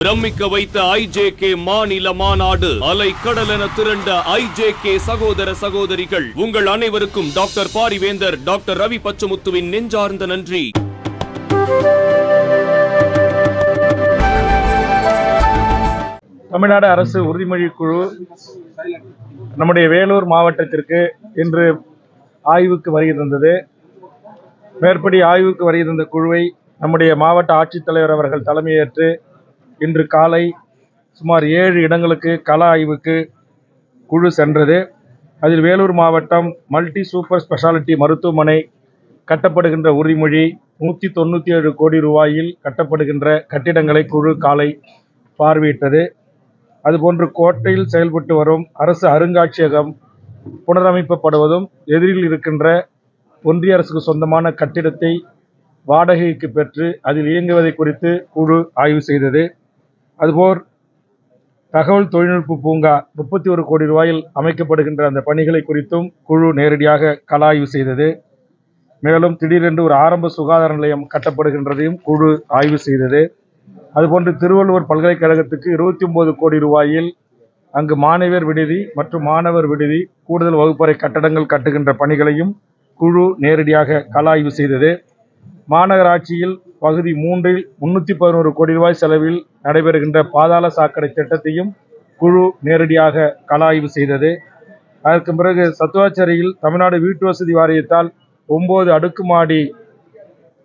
பிரமிக்க வைத்த ஐஜேகே மாநில மாநாடு அலை கடலென திரண்ட ஐஜேகே சகோதர சகோதரிகள் உங்கள் அனைவருக்கும் டாக்டர் பாரிவேந்தர் டாக்டர் ரவி பச்சமுத்துவின் நெஞ்சார்ந்த நன்றி. தமிழ்நாடு அரசு உறுதிமொழி குழு நம்முடைய வேலூர் மாவட்டத்திற்கு இன்று ஆய்வுக்கு வருகை தந்தது மேற்படி ஆய்வுக்கு வருகை தந்த குழுவை நம்முடைய மாவட்ட ஆட்சித்தலைவர் அவர்கள் தலைமையேற்று இன்று காலை சுமார் ஏழு இடங்களுக்கு கள ஆய்வுக்கு குழு சென்றது. அதில் வேலூர் மாவட்டம் மல்டி சூப்பர் ஸ்பெஷாலிட்டி மருத்துவமனை கட்டப்படுகின்ற உறுதிமொழி நூற்றி தொண்ணூற்றி ஏழு கோடி ரூபாயில் கட்டப்படுகின்ற கட்டிடங்களை குழு காலை பார்வையிட்டது. அதுபோன்று கோட்டையில் செயல்பட்டு வரும் அரசு அருங்காட்சியகம் புனரமைக்கப்படுவதும் எதிரில் இருக்கின்ற ஒன்றிய அரசுக்கு சொந்தமான கட்டிடத்தை வாடகைக்கு பெற்று அதில் இயங்குவதை குறித்து குழு ஆய்வு செய்தது. அதுபோல் தகவல் தொழில்நுட்ப பூங்கா முப்பத்தி ஒரு கோடி ரூபாயில் அமைக்கப்படுகின்ற அந்த பணிகளை குறித்தும் குழு நேரடியாக கலாய்வு செய்தது. மேலும் திடீரென்று ஒரு ஆரம்ப சுகாதார நிலையம் கட்டப்படுகின்றதையும் குழு ஆய்வு செய்தது. அதுபோன்று திருவள்ளுவர் பல்கலைக்கழகத்துக்கு இருபத்தி ஒன்பது கோடி ரூபாயில் அங்கு மாணவியர் விடுதி மற்றும் மாணவர் விடுதி கூடுதல் வகுப்பறை கட்டடங்கள் கட்டுகின்ற பணிகளையும் குழு நேரடியாக கலாய்வு செய்தது. மாநகராட்சியில் பகுதி மூன்றில் முன்னூற்றி பதினோரு கோடி ரூபாய் செலவில் நடைபெறுகின்ற பாதாள சாக்கடை திட்டத்தையும் குழு நேரடியாக கள ஆய்வு செய்தது. அதற்கு பிறகு சத்துவாச்சேரியில் தமிழ்நாடு வீட்டு வசதி வாரியத்தால் ஒன்பது அடுக்குமாடி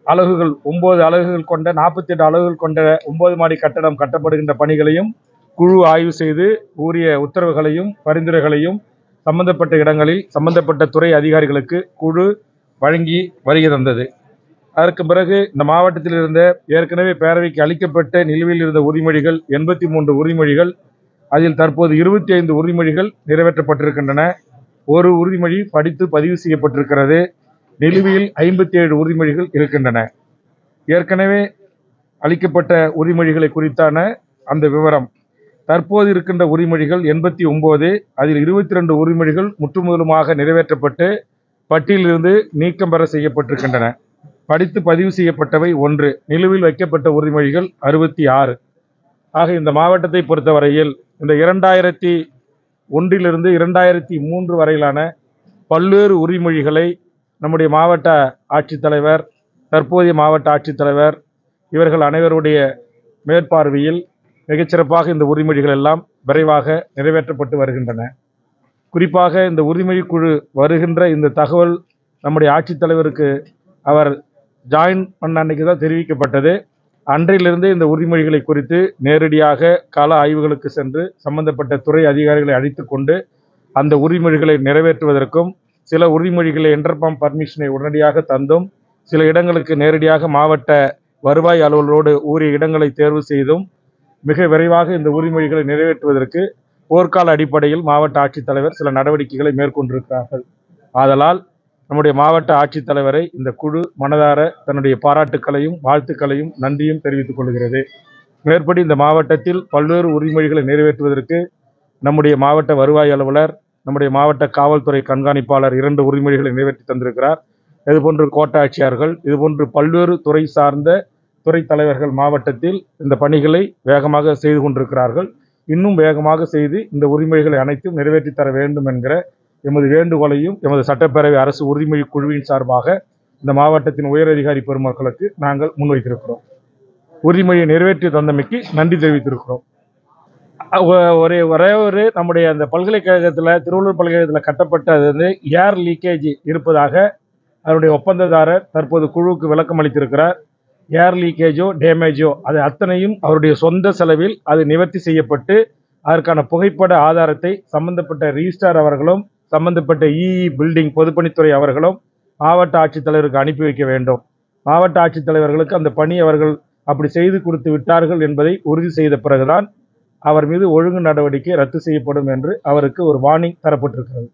அலகுகள் ஒன்பது அலகுகள் கொண்ட நாற்பத்தி எட்டு அலகுகள் கொண்ட ஒன்பது மாடி கட்டடம் கட்டப்படுகின்ற பணிகளையும் குழு ஆய்வு செய்து உரிய உத்தரவுகளையும் பரிந்துரைகளையும் சம்பந்தப்பட்ட இடங்களில் சம்பந்தப்பட்ட துறை அதிகாரிகளுக்கு குழு வழங்கி வருகை தந்தது. அதற்கு பிறகு இந்த மாவட்டத்தில் இருந்த ஏற்கனவே பேரவைக்கு அளிக்கப்பட்ட நிலுவையில் இருந்த உறுதிமொழிகள் எண்பத்தி மூன்று உறுதிமொழிகள் அதில் தற்போது இருபத்தி ஐந்து உறுதிமொழிகள் நிறைவேற்றப்பட்டிருக்கின்றன. ஒரு உறுதிமொழி படித்து பதிவு செய்யப்பட்டிருக்கிறது. நிலுவையில் ஐம்பத்தி ஏழு உறுதிமொழிகள் இருக்கின்றன. ஏற்கனவே அளிக்கப்பட்ட உறுதிமொழிகளை குறித்தான அந்த விவரம். தற்போது இருக்கின்ற உரிமொழிகள் எண்பத்தி ஒம்பது அதில் இருபத்தி ரெண்டு உரிமொழிகள் முற்றுமுதலுமாக நிறைவேற்றப்பட்டு பட்டியலிருந்து நீக்கம் பெற செய்யப்பட்டிருக்கின்றன. படித்து பதிவு செய்யப்பட்டவை ஒன்று நிலுவையில் வைக்கப்பட்ட உறுதிமொழிகள் அறுபத்தி ஆறு. ஆக இந்த மாவட்டத்தை பொறுத்தவரையில் இந்த இரண்டாயிரத்தி ஒன்றிலிருந்து இரண்டாயிரத்தி மூன்று வரையிலான பல்வேறு உரிமொழிகளை நம்முடைய மாவட்ட ஆட்சித்தலைவர் தற்போதைய மாவட்ட ஆட்சித்தலைவர் இவர்கள் அனைவருடைய மேற்பார்வையில் மிகச்சிறப்பாக இந்த உரிமொழிகள் எல்லாம் விரைவாக நிறைவேற்றப்பட்டு வருகின்றன. குறிப்பாக இந்த உரிமொழி குழு வருகின்ற இந்த தகவல் நம்முடைய ஆட்சித்தலைவருக்கு அவர் ஜாயின் பண்ண அன்னைக்கு தான் தெரிவிக்கப்பட்டது. அன்றையிலிருந்து இந்த உறுதிமொழிகளை குறித்து நேரடியாக கால ஆய்வுகளுக்கு சென்று சம்பந்தப்பட்ட துறை அதிகாரிகளை அழைத்து கொண்டு அந்த உறுதிமொழிகளை நிறைவேற்றுவதற்கும் சில உறுதிமொழிகளை என்டர்பாம் பர்மிஷனை உடனடியாக தந்தும் சில இடங்களுக்கு நேரடியாக மாவட்ட வருவாய் அலுவலரோடு உரிய இடங்களை தேர்வு செய்தும் மிக விரைவாக இந்த உறுதிமொழிகளை நிறைவேற்றுவதற்கு போர்க்கால அடிப்படையில் மாவட்ட ஆட்சித்தலைவர் சில நடவடிக்கைகளை மேற்கொண்டிருக்கிறார்கள். ஆதலால் நம்முடைய மாவட்ட ஆட்சித்தலைவரை இந்த குழு மனதார தன்னுடைய பாராட்டுக்களையும் வாழ்த்துக்களையும் நன்றியும் தெரிவித்துக் கொள்கிறது. மேற்படி இந்த மாவட்டத்தில் பல்வேறு உரிமைகளை நிறைவேற்றுவதற்கு நம்முடைய மாவட்ட வருவாய் அலுவலர் நம்முடைய மாவட்ட காவல்துறை கண்காணிப்பாளர் இரண்டு உரிமொழிகளை நிறைவேற்றி தந்திருக்கிறார். இதுபோன்று கோட்டாட்சியார்கள் இதுபோன்று பல்வேறு துறை சார்ந்த துறை தலைவர்கள் மாவட்டத்தில் இந்த பணிகளை வேகமாக செய்து கொண்டிருக்கிறார்கள். இன்னும் வேகமாக செய்து இந்த உரிமைகளை அனைத்தும் நிறைவேற்றி தர வேண்டும் என்கிற எமது வேண்டுகோளையும் எமது சட்டப்பேரவை அரசு உறுதிமொழி குழுவின் சார்பாக இந்த மாவட்டத்தின் உயரதிகாரி பெருமக்களுக்கு நாங்கள் முன்வைத்திருக்கிறோம். உறுதிமொழியை நிறைவேற்றி தந்தமைக்கு நன்றி தெரிவித்திருக்கிறோம். ஒரே ஒரே ஒரு நம்முடைய அந்த பல்கலைக்கழகத்தில் திருவள்ளூர் பல்கலைக்கழகத்தில் கட்டப்பட்ட அது வந்து ஏர் லீக்கேஜ் இருப்பதாக அதனுடைய ஒப்பந்ததாரர் தற்போது குழுவுக்கு விளக்கம் அளித்திருக்கிறார். ஏர் லீக்கேஜோ டேமேஜோ அது அத்தனையும் அவருடைய சொந்த செலவில் அது நிவர்த்தி செய்யப்பட்டு அதற்கான புகைப்பட ஆதாரத்தை சம்பந்தப்பட்ட ரிஜிஸ்டார் அவர்களும் சம்பந்தப்பட்ட e இஇ பில்டிங் பொதுப்பணித்துறை அவர்களும் மாவட்ட ஆட்சித்தலைவருக்கு அனுப்பி வைக்க வேண்டும். மாவட்ட ஆட்சித்தலைவர்களுக்கு அந்த பணி அவர்கள் அப்படி செய்து கொடுத்து விட்டார்கள் என்பதை உறுதி செய்த பிறகுதான் அவர் மீது ஒழுங்கு நடவடிக்கை ரத்து செய்யப்படும் என்று அவருக்கு ஒரு வார்னிங் தரப்பட்டிருக்கிறது.